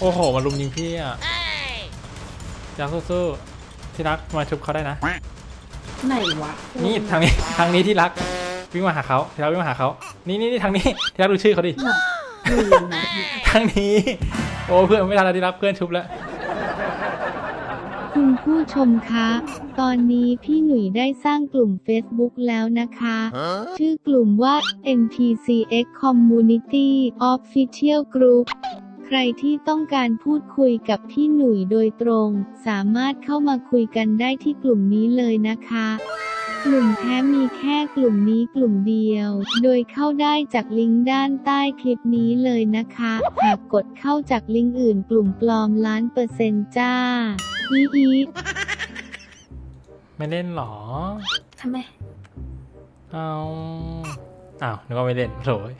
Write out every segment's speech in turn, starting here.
โอ้โหมาลุมยิงพี่อะอยากสู้ๆที่รักมาชุบเขาได้นะ ไหนวะนี่ทางนี้ทางนี้ที่รักวิ่งมาหาเขาที่รักวิ่งมาหาเขานี่นี่นี่ทางนี้ที่รักดูชื่อเขาดิอยู่ไหนทางนี้ โอ้เพื่อนไม่ทันแล้วที่รักเพื่อนชุบแล้วคุณผู้ชมคะ ตอนนี้พี่หนุ่ยได้สร้างกลุ่ม Facebook แล้วนะคะ ชื่อกลุ่มว่า NPCX Community Official Group ใครที่ต้องการพูดคุยกับพี่หนุ่ยโดยตรง สามารถเข้ามาคุยกันได้ที่กลุ่มนี้เลยนะคะ กลุ่มแท้มีแค่กลุ่มนี้กลุ่มเดียว โดยเข้าได้จากลิงก์ด้านใต้คลิปนี้เลยนะคะ หากกดเข้าจากลิงก์อื่นกลุ่มปลอมล้านเปอร์เซ็นต์จ้า อีอีไม่เล่นหรอ ทำไม เอาอ้าวนึกว่าไม่เล่นโถย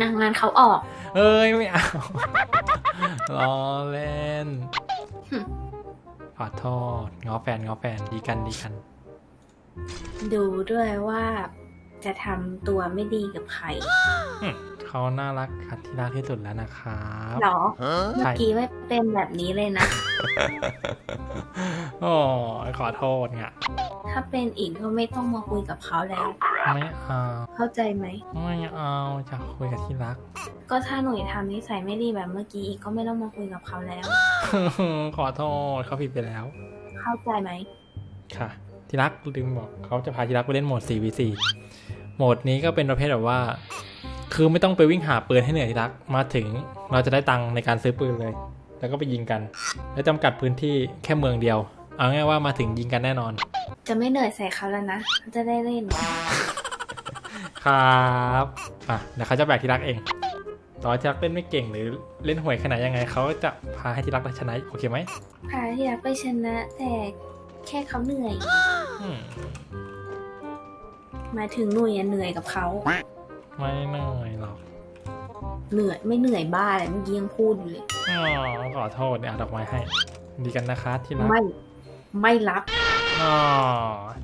นางงานเขาออก เอ้ยไม่เอาล้อเล่นหึขอโทษ ง้อแฟนง้อแฟนดีกันดีกัน ดูด้วยว่า จะทำตัวไม่ดีกับใครอืมเขาน่ารักคัดที่รักที่สุดแล้วนะครับหรอ เมื่อกี้ไม่เป็นแบบนี้เลยนะ โอ้ยขอโทษเนี่ยถ้าเป็นอีกก็ไม่ต้องมาคุยกับเขาแล้ว ไม่เอา เข้าใจไหม ไม่เอาจะคุยกับที่รัก ก็ถ้าหนุ่ยทำนิสัยไม่ดีแบบเมื่อกี้อีกก็ไม่ต้องมาคุยกับเขาแล้ว ขอโทษเขาผิดไปแล้ว เข้าใจไหม ค่ะ ที่รักลืมบอกเขาจะพาที่รักไปเล่นโหมด 4v4 โหมดนี้ก็เป็นประเภทแบบว่า คือไม่ต้องไปวิ่งหาปืนให้เหนื่อยที่รัก มาถึงเราจะได้ตังค์ในการซื้อปืนเลย แล้วก็ไปยิงกัน และจำกัดพื้นที่แค่เมืองเดียว เอาง่ายๆว่ามาถึงยิงกันแน่นอน จะไม่เหนื่อยใส่เขาแล้วนะเขาจะได้เล่น ครับอะเดี๋ยวเขาจะแบกที่รักเองต่อให้ที่รักเล่นไม่เก่งหรือเล่นห่วยขนาดยังไงเขาจะพาให้ที่รักชนะโอเคไหมพาที่รักไปชนะแต่แค่เขาเหนื่อยอืม หมายถึงหนุ่ยอะเหนื่อยกับเขา ไม่เหนื่อยหรอกเหนื่อยไม่เหนื่อยบ้าเลยเมื่อกี้ยังพูดอยู่เลย อ๋อขอโทษเนี่ยเอาดอกไม้ให้ ดีกันนะคะที่รักไม่ไม่รับอ๋อ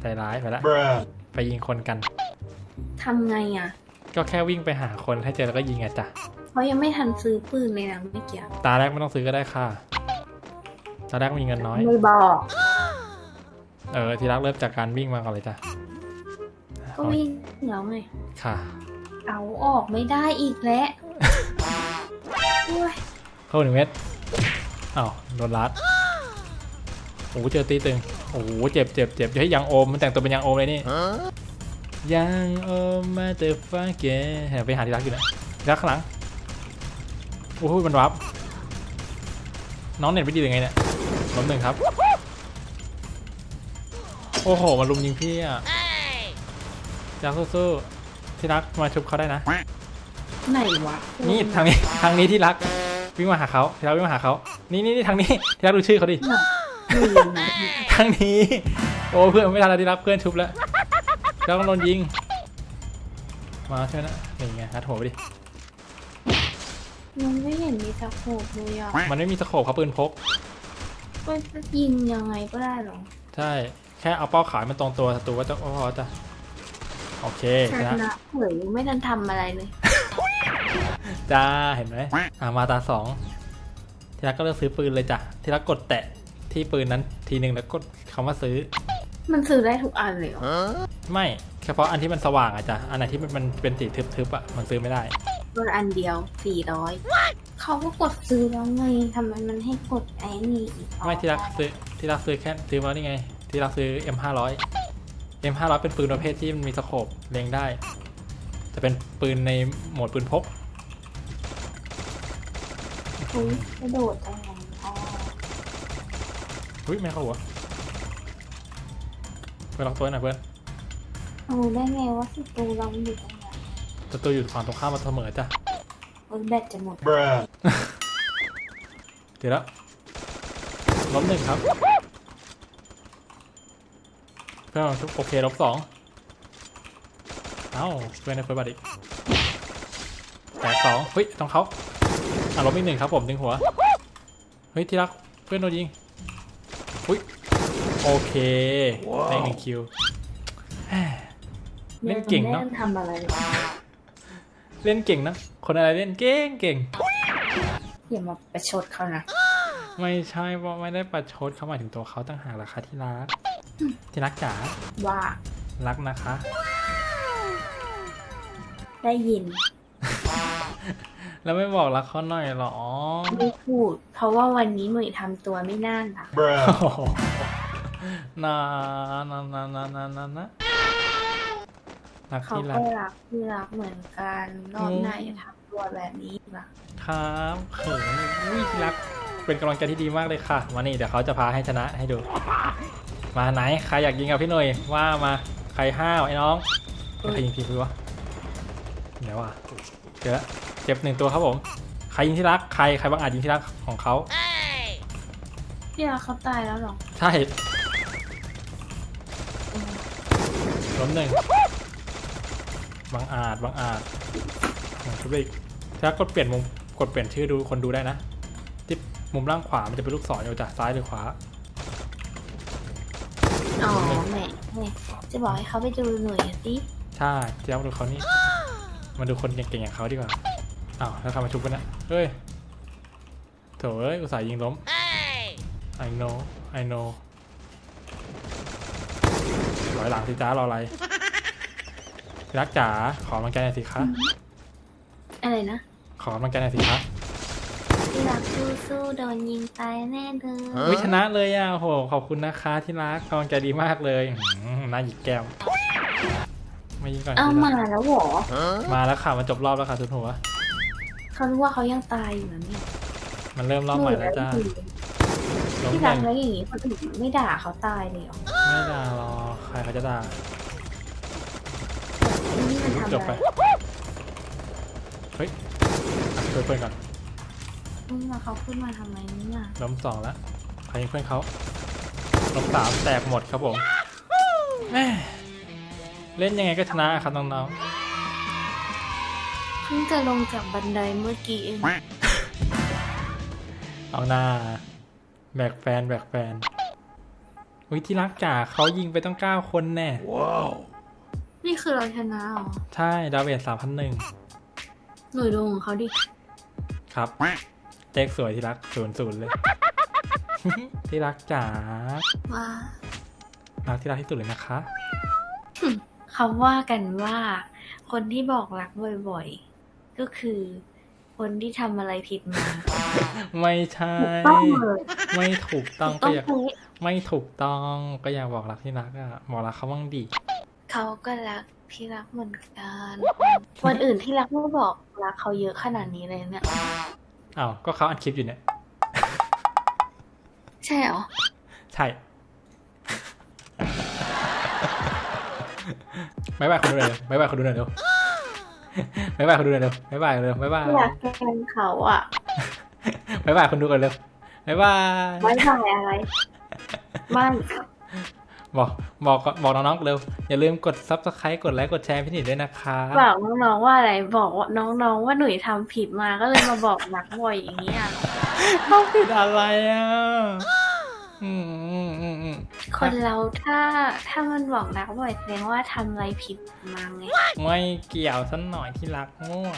ใจร้ายไปแล้วไปยิงคนกัน ทำไงอะก็แค่วิ่งไปหาคนให้เจอแล้วก็ยิงอะจ้ะ เขายังไม่ทันซื้อปืนเลยนะเมื่อกี้ตาแรกไม่ต้องซื้อก็ได้ค่ะ ตาแรกมีเงินน้อย ไม่บอก เออ ที่รักเริ่มจากการวิ่งมาก่อนเลยจ้ะ ก็วิ่งแล้วไง ค่ะ เอาออกไม่ได้อีกแล้วโอ้ยเข้าหนึ่งเม็ดอ้าวโดนรัดโอ้โหเจอตีตึงโอ้โหเจ็บเจ็บเจ็บเฮ้ยยังโอมมันแต่งตัวเป็นยังโอมเลยนี่ยังโอมมาเตอฟ้าเกไปหาที่รักอยู่นะที่รักข้างหลังโอ้โหมันวับน้องเน็ตไม่ดีหรือไงเนี่ยล้มหนึ่งครับ โอ้โหมาลุมยิงพี่อะอ ยากสู้ๆที่รักมาชุบเขาได้นะ ไหนวะนี่ทางนี้ทางนี้ที่รักวิ่งมาหาเขาที่รักวิ่งมาหาเขานี่นี่นี่ทางนี้ที่รักดูชื่อเขาดิอยู่ไหนทางนี้ โอ้เพื่อนไม่ทันแล้วที่รักเพื่อนชุบแล้วแล้วก็โดนยิง มาใช่ไหมนะนี่ไงฮัดหัวไปดิมันไม่เห็นมีสะโพกเลยอะมันไม่มีสโคปเขาปืนพก ก็ยิงยังไงก็ได้หรอ ใช่ แค่เอาเป้าขายมันตรงตัวศัตรูก็จะพอจะ โอเคชชนะนะเผยไม่ทันทำอะไรเลยจ้าเห็นไหมอ่ามาตาสองที่รักก็เลือกซื้อปืนเลยจ้ะที่รักกดแตะที่ปืนนั้นทีหนึ่งแล้วกดคำว่าซื้อ มันซื้อได้ทุกอันเลยเหรอไม่เฉพาะอันที่มันสว่างอะจ้ะอันไหนที่มันมันเป็นสีทึบๆอะมันซื้อไม่ได้ตัวอันเดียวสี่ร้อยเขาก็กดซื้อแล้วไงทำไมมันให้กดไอ้นี่อีกไม่ที่รักซื้อที่รักซื้อแค่ซื้อมาแล้วนี่ไง ที่รักซื้อ M 5 0 0 M 5 0 0 เป็นปืนประเภทที่มันมีสโคปเล็งได้ จะเป็นปืนในโหมดปืนพกอุ๊ยกระโดดอะไรอ๋ออุ้ยไม่เข้าหัวเพื่อนล็อกตัวหน่อยเพื่อนรู้ได้ไงว่าศัตรูเราอยู่ตรงไหนศัตรูอยู่ฝั่งตรงข้ามมาเสมอจ้ะเออแบตจะหมดเดี๋ยวแล้วล้มหนึ่งครับ เพื่อนโอเคลบสองเอ้าเพื่อนในเฟิร์สบัตอีกแตกสองเฮ้ยต้องเขาอะล้มอีกหนึ่งครับผมดึงหัว เฮ้ยที่รักเพื่อนโดนยิงอุ้ยโอเคได้หนึ่งคิวแหม่เล่นเก่งเนาะไม่ได้ทำอะไรเลยเล่นเก่งนะคนอะไรเล่นเก่งเก่งอย่ามาประชดเขานะ ไม่ใช่ว่าไม่ได้ประชดเขาหมายถึงตัวเขาตั้งหากราคาที่รัก ที่รักจ๋าว่ารักนะคะ ได้ยิน แล้วไม่บอกรักเขาหน่อยเหรอ ไม่พูด เพราะว่าวันนี้หนุ่ยทำตัวไม่น่ารักโอ้โหนานานานานานานะรักเขาที่รัก็กรักที่รักเหมือนกันรอบอืมหน้าอย่าทำตัวแบบนี้อีกนะครับเขินอุ้ยที่รัก เป็นกำลังใจที่ดีมากเลยค่ะมานี่เดี๋ยวเขาจะพาให้ชนะให้ดู มาไหนใครอยากยิงกับพี่หน่อยว่ามาใครห้าวไอ้น้องใครยิงพี่พี่วะเดี๋ยวว่ะเจอละเจ็บหนึ่งตัวครับผมใครยิงที่รักใครใครบางอาจยิงที่รักของเขาพี่รักเขาตายแล้วเหรอใช่ล้มหนึ่งบางอาจบางอาจหนึ่งทุบอีกถ้ากดเปลี่ยนมุมกดเปลี่ยนชื่อดูคนดูได้นะที่มุมล่างขวามันจะเป็นลูกศรอยู่จากซ้ายหรือขวา อ๋อแหมแหมจะบอกให้เขาไปดูหน่วยสิใช่เจ้าดูเขานี่ มาดูคนเก่งๆอย่างเขาดีกว่า อ้าวแล้วทำมาชุบกันนะเฮ้ยโถเอ้ยอุตส่าห์ยิงล้ม I know I know รอยหลังสิจ้ารออะไรที่รักจ๋าขอกำลังใจหน่อยสิคะ อะไรนะ ขอกำลังใจหน่อยสิคะที่ รักสู้ๆโดนยิงตายแน่เลยวิชนะเลยอะโหขอบคุณนะคะที่รักกำลังใจดีมากเลยอื้อหือน่าหยิกแก้มไม่ยิงก่อนเอาที่มารักแล้วเหรอมาแล้วค่ะมันจบรอบแล้วค่ะทุนหัว เขารู้ว่าเขายังตายอยู่นะเนี่ยมันเริ่มรอบใหม่แล้วจ้าล้มที่หรักนึ่งแล้วอย่างนี้คนอื่นไม่ด่าเขาตายเลยเหรอไม่ด่าหรอกใครเขาจะด่านี่มันทำจอะบไปไรเฮ้ยอะช่วยเพื่อนก่อน นี่มาเขาขึ้นมาทำไมเนี่ยล้มสองแล้วใครยิงเพื่อนเขาล้มสามแตกหมดครับผมแม่เล่นยังไงก็ชนะครับน้องเพิ่งจะลงจากบันไดเมื่อกี้เองๆ เอาหน้าแบกแฟนแบกแฟนอุ้ยที่รักจ๋าเขายิงไปต้องเก้าคนแน่ นี่คือเราชนะเหรอใช่ดาเมจสามพันหนึ่งหน่วยดวงของเขาดิครับ เลขสวยที่รักศูนย์ศูนย์เลย ที่รักจ๋าว่ารักที่รักที่สุดเลยนะคะ เขาว่ากันว่า คนที่บอกรักบ่อยๆ ก็คือ คนที่ทำอะไรผิดมา ไม่ใช่ ต้องเลยไม่ถูกต้องต้ก็องอยากเป๊ะไม่ถูกต้องก็อยากบอกรักที่รักอะบอกรักเขาบ้างดีเขาก็รักที่รักเหมือนกันคนอื่นที่รักไม่บอกรักเขาเยอะขนาดนี้เลยเนี่ย อ้าว ก็เขาอัดคลิปอยู่เนี่ย ใช่เหรอ ใช่ไม่บายคนดูหน่อยเร็วไม่บายคนดูหน่อยเร็วไม่บายคนดูหน่อยเร็วไม่บายเร็วไม่บายอยากแกล้งเขาอะไม่บายคนดูกันเร็วไม่บาย ไม่ถ่ายอะไร ไม่ บอกบอกบอกน้องๆเร็ว อย่าลืมกด subscribe กดไลค์กดแชร์พี่หนิดด้วยนะคะบอกน้องๆว่าอะไรบอกว่าน้องๆว่าหนุ่ยทำผิดมาก็เลยมาบอกรักบ่อยอย่างเงี้ยเขาผิดอะไรอะอืมอืมอืมอืมคนเราถ้าถ้ามันบอกรักบ่อยแสดงว่าทำอะไรผิดมาไง ไม่เกี่ยวสันหน่อยที่รักมั่ว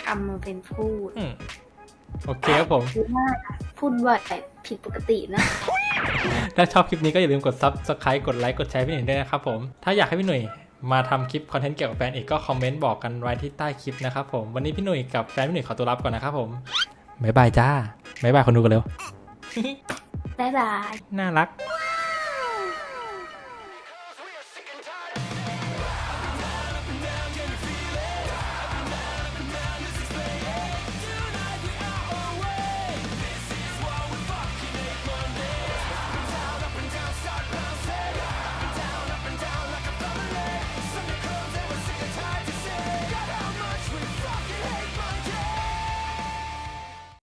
ทำมาเป็นพูดอืมโอเคครับผมคือว่าพูดบ่อยผิดปกตินะ ถ้าชอบคลิปนี้ก็อย่าลืมกด subscribe กดไลค์กดแชร์พี่หนุ่ยด้วยนะครับผม ถ้าอยากให้พี่หนุ่ยมาทำคลิปคอนเทนต์เกี่ยวกับแฟนอีกก็คอมเมนต์บอกกันไว้ที่ใต้คลิปนะครับผม วันนี้พี่หนุ่ยกับแฟนพี่หนุ่ยขอตัวรับก่อนนะครับผมบ๊ายบายจ้าบ๊ายบายคนดูกันเร็วบ๊ายบาย น่ารักบ